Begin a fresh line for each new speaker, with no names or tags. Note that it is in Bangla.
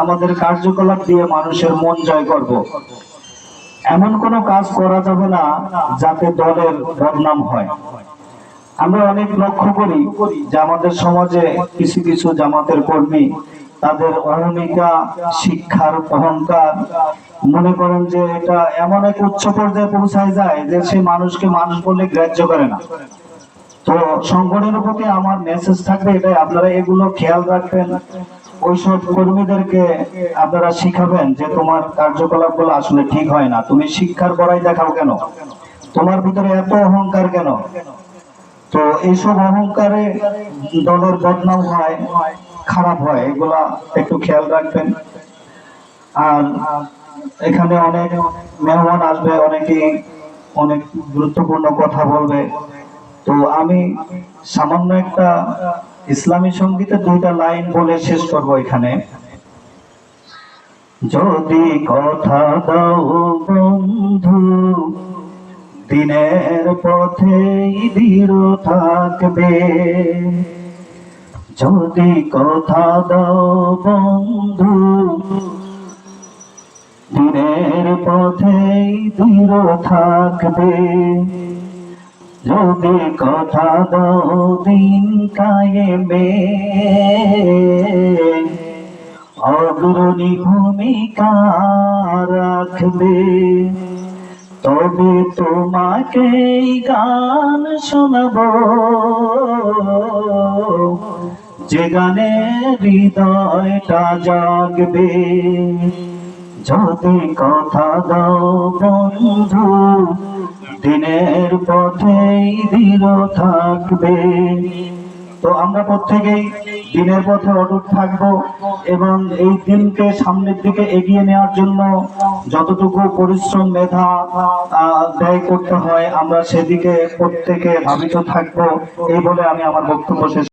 আমাদের কার্যকলাপ দিয়ে মানুষের মন জয় করব। এমন কোনো কাজ করা যাবে না যাতে দলের বদনাম হয়। আমরা অনেক লক্ষ্য করি যে আমাদের সমাজে কিছু কিছু জামাতের কর্মী, তাদের অহমিকা, শিক্ষার অহংকার, মনে করেন যে এটা এমন এক উচ্চ পর্যায়ে পৌঁছায় যায় যে সে মানুষকে মানুষ বলে গ্রাহ্য করে না। তো সংগঠনের প্রতি আমার মেসেজ থাকবে এটাই, আপনারা এগুলো খেয়াল রাখবেন। ওইসব কর্মীদেরকে আপনারা শিখাবেন যে তোমার কার্যকলাপগুলো আসলে ঠিক হয় না। তুমি শিক্ষার বড়াই দেখাও কেন? তোমার ভিতরে এত অহংকার কেন? তো এইসব অহংকারে দলের বদনাম হয়, খারাপ হয়, এগুলা একটু খেয়াল রাখবেন। আর এখানে অনেক মেহমান আসবে অনেকে অনেক গুরুত্বপূর্ণ কথা বলবে। তো আমি সামান্য একটা ইসলামী সঙ্গীতের দুইটা লাইন বলে শেষ করব এখানে। যদি কথা দাও বন্ধু, দিনের দৃঢ় থাকবে। যদি কথা দাও বন্ধু, দিনের পথে দৃঢ় থাকবে। যদি কথা দাও দিন কায়েমে অগ্রণী ভূমিকা রাখবে। তবে তোমাকে গান শোনাব। যে গানে হৃদয়টা জাগবে। যদি কথা দাও বন্ধু দিনের পথেই দৃঢ় থাকবে। তো আমরা প্রত্যেকেই দিনের পথে অটুট থাকব এবং এই দিনকে সামনের দিকে এগিয়ে নেওয়ার জন্য যতটুকু পরিশ্রম, মেধা ব্যয় করতে হয়, আমরা সেদিকে প্রত্যেকে ভাবিত থাকব। এই বলে আমি আমার বক্তব্য শেষ